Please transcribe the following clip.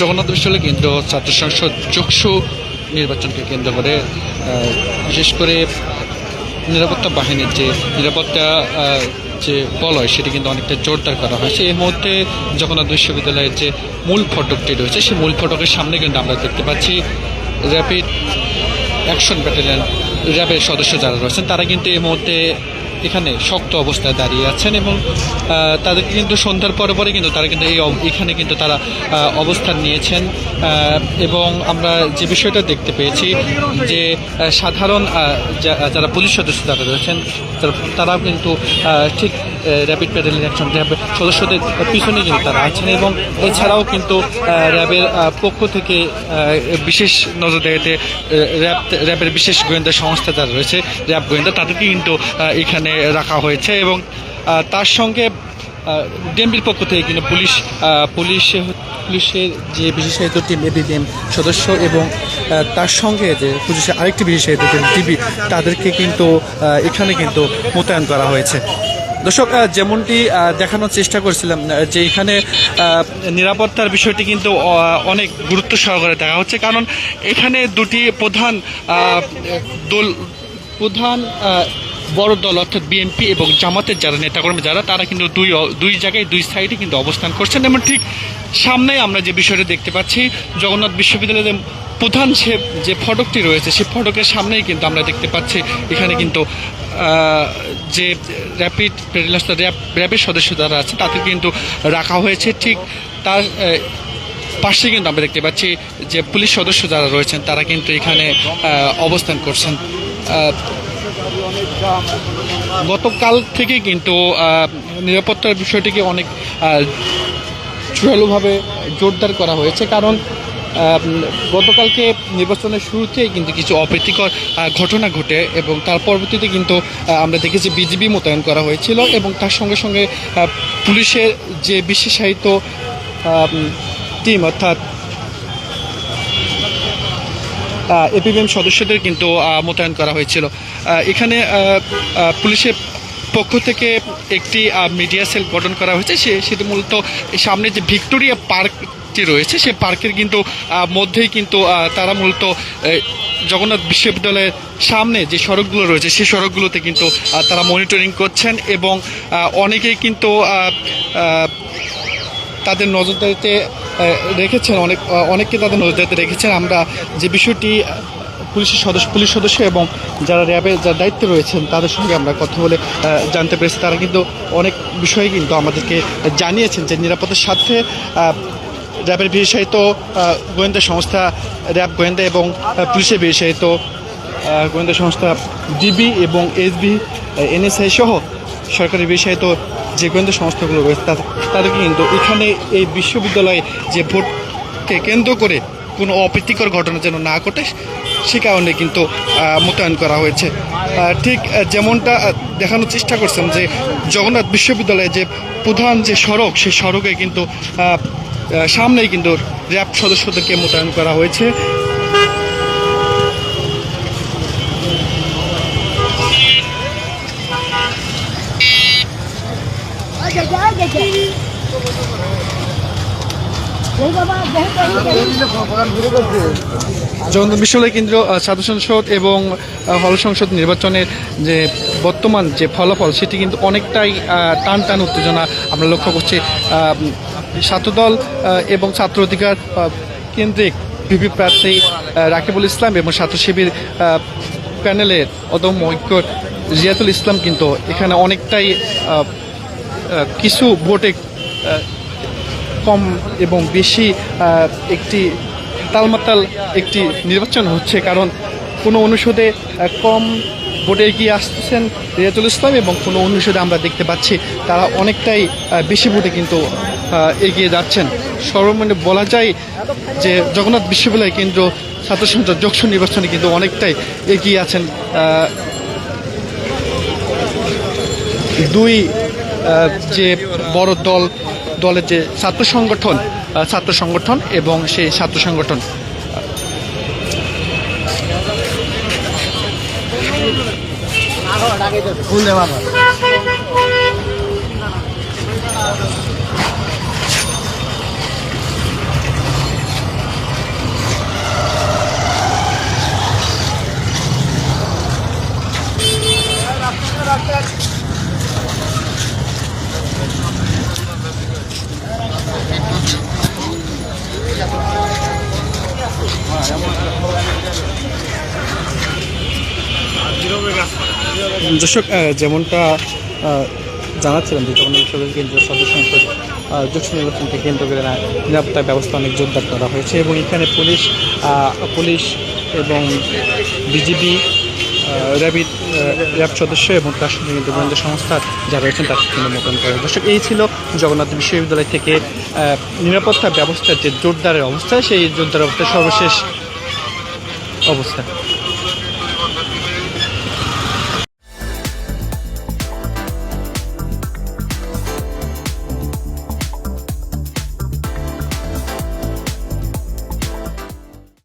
জগন্নাথ বিশ্ববিদ্যালয় কেন্দ্র ছাত্র সংসদ চক্ষু নির্বাচনকে কেন্দ্র করে বিশেষ করে নিরাপত্তা বাহিনীর যে নিরাপত্তা যে বলয় সেটি কিন্তু অনেকটা জোরদার করা হয়েছে এই মুহূর্তে জগন্নাথ বিশ্ববিদ্যালয়ের যে মূল ফটকটি রয়েছে, সেই মূল ফটকের সামনে কিন্তু আমরা দেখতে পাচ্ছি র্যাপিড অ্যাকশন ব্যাটালিয়ন র্যাবের সদস্য যারা রয়েছেন, তারা কিন্তু এই মুহূর্তে এখানে শক্ত অবস্থায় দাঁড়িয়ে আছেন এবং তাদেরকে কিন্তু সন্ধ্যার পরে পরে কিন্তু তারা কিন্তু এই এখানে কিন্তু তারা অবস্থান নিয়েছেন এবং আমরা যে বিষয়টা দেখতে পেয়েছি যে সাধারণ যারা পুলিশ সদস্য যারা রয়েছেন, তারা- তারাও কিন্তু ঠিক র্যাপিড প্যাডেল অ্যাকশন র্যাব সদস্যদের পিছনে কিন্তু তারা আছেন এবং এছাড়াও কিন্তু র্যাবের পক্ষ থেকে বিশেষ নজরদারিতে র্যাব, র্যাবের বিশেষ গোয়েন্দা সংস্থা যারা রয়েছে, র্যাব গোয়েন্দা, তাদেরকে কিন্তু এখানে রাখা হয়েছে এবং তার সঙ্গে ডিএমবির পক্ষ থেকে কিন্তু পুলিশ পুলিশে পুলিশের যে বিশেষায়িত টিম এবিবিএম সদস্য এবং তার সঙ্গে যে পুলিশের আরেকটি বিশেষায়িত টিম, টিবি, তাদেরকে কিন্তু এখানে কিন্তু মোতায়েন করা হয়েছে। দর্শক যেমনটি দেখানোর চেষ্টা করছিলাম যে এখানে নিরাপত্তার বিষয়টি কিন্তু অনেক গুরুত্ব সহকারে দেখা হচ্ছে। কারণ এখানে দুটি প্রধান দল, প্রধান বড় দল অর্থাৎ বিএনপি এবং জামাতের যারা নেতাকর্মী যারা, তারা কিন্তু দুই দুই জায়গায়, দুই সাইডে কিন্তু অবস্থান করছেন। এবং ঠিক সামনে আমরা যে বিষয়টা দেখতে পাচ্ছি, জগন্নাথ বিশ্ববিদ্যালয়ের প্রধান যে যে ফটকটি রয়েছে সেই ফটকের সামনেই কিন্তু আমরা দেখতে পাচ্ছি, এখানে কিন্তু যে র্যাপিড র্যাব র্যাবের সদস্য যারা আছে তাদের কিন্তু রাখা হয়েছে। ঠিক তার পাশে কিন্তু আমরা দেখতে পাচ্ছি যে পুলিশ সদস্য যারা রয়েছেন, তারা কিন্তু এখানে অবস্থান করছেন। গতকাল থেকে কিন্তু নিরাপত্তার বিষয়টিকে অনেক জোরালোভাবে জোরদার করা হয়েছে। কারণ গতকালকে নির্বাচনের শুরুতেই কিন্তু কিছু অপ্রীতিকর ঘটনা ঘটে এবং তার পরবর্তীতে কিন্তু আমরা দেখেছি বিজিবি মোতায়েন করা হয়েছিল এবং তার সঙ্গে সঙ্গে পুলিশের যে বিশেষায়িত টিম অর্থাৎ এপিবিএম সদস্যদের কিন্তু মোতায়েন করা হয়েছিল। এখানে পুলিশের পক্ষ থেকে একটি মিডিয়া সেল গঠন করা হয়েছে। সে, সেটি মূলত সামনে যে ভিক্টোরিয়া পার্কটি রয়েছে, সে পার্কের কিন্তু মধ্যেই কিন্তু তারা মূলত জগন্নাথ বিশ্ববিদ্যালয়ের সামনে যে সড়কগুলো রয়েছে সেই সড়কগুলোতে কিন্তু তারা মনিটরিং করছেন এবং অনেকেই কিন্তু তাদের নজরদারিতে রেখেছেন, অনেক অনেককে তাদের নজরদারিতে রেখেছেন। আমরা যে বিষয়টি পুলিশের সদস্য পুলিশ সদস্য এবং যারা র্যাবের যারা দায়িত্বে রয়েছেন, তাদের সঙ্গে আমরা কথা বলে জানতে পেরেছি। তারা কিন্তু অনেক বিষয়ে কিন্তু আমাদেরকে জানিয়েছেন যে নিরাপত্তার সাথে র্যাবের বিশেষায়িত গোয়েন্দা সংস্থা, র্যাব গোয়েন্দা এবং পুলিশের বিশেষায়িত গোয়েন্দা সংস্থা ডিবি এবং এসবি এনএসআই সহ সরকারি বিষয়ে তো যে গোয়েন্দা সংস্থাগুলো রয়েছে, তাদের- তাদেরকে কিন্তু এখানে এই বিশ্ববিদ্যালয়ে যে ভোটকে কেন্দ্র করে কোনো অপ্রীতিকর ঘটনা যেন না ঘটে সে কারণে কিন্তু মোতায়েন করা হয়েছে। ঠিক যেমনটা দেখানোর চেষ্টা করছেন যে জগন্নাথ বিশ্ববিদ্যালয়ে যে প্রধান যে সড়ক, সেই সড়কে কিন্তু সামনেই কিন্তু র্যাব সদস্যদেরকে মোতায়েন করা হয়েছে। জগন্নাথ বিশ্ববিদ্যালয় কেন্দ্র আহ, ছাত্র সংসদ এবং হল সংসদ নির্বাচনের যে বর্তমান যে ফলাফল সেটি কিন্তু অনেকটাই টান টান উত্তেজনা আমরা লক্ষ্য করছি। ছাত্রদল এবং ছাত্র অধিকার কেন্দ্রিক ভিপি প্রার্থী রাকিবুল ইসলাম এবং ছাত্র শিবির প্যানেলের অদম্য ঐক্য জিয়াতুল ইসলাম কিন্তু এখানে অনেকটাই কিছু ভোটে কম এবং বেশি একটি তালমাতাল একটি নির্বাচন হচ্ছে, কারণ কোনো অনুষদে কম ভোটে এগিয়ে আসতেছেন রিয়াজুল ইসলাম এবং কোনো অনুষদে আমরা দেখতে পাচ্ছি তারা অনেকটাই বেশি ভোটে কিন্তু এগিয়ে যাচ্ছেন। সর্বমনে বলা যায় যে জগন্নাথ বিশ্ববিদ্যালয় কেন্দ্র ছাত্র সংসদ যোগসু নির্বাচনে কিন্তু অনেকটাই এগিয়ে আছেন দুই যে বড় দল দলের যে ছাত্র সংগঠন ছাত্র সংগঠন এবং সেই ছাত্র সংগঠন Thank you. দর্শক যেমনটা জানাচ্ছিলাম যে তখন সরকারি কেন্দ্রীয় সদস্য সংসদ যোগ্য নির্বাচনকে কেন্দ্র করে নিরাপত্তা ব্যবস্থা অনেক জোরদার করা হয়েছে এবং এখানে পুলিশ পুলিশ এবং বিজিবি র্যাবিট র্যাব সদস্য এবং তার সঙ্গে কিন্তু গোয়েন্দা সংস্থার যারা রয়েছেন তাদের কিন্তু মোকাবিলা করে দর্শক, এই ছিল জগন্নাথ বিশ্ববিদ্যালয় থেকে নিরাপত্তা ব্যবস্থার যে জোরদারের অবস্থা, সেই জোরদার অবস্থায় সর্বশেষ অবস্থা।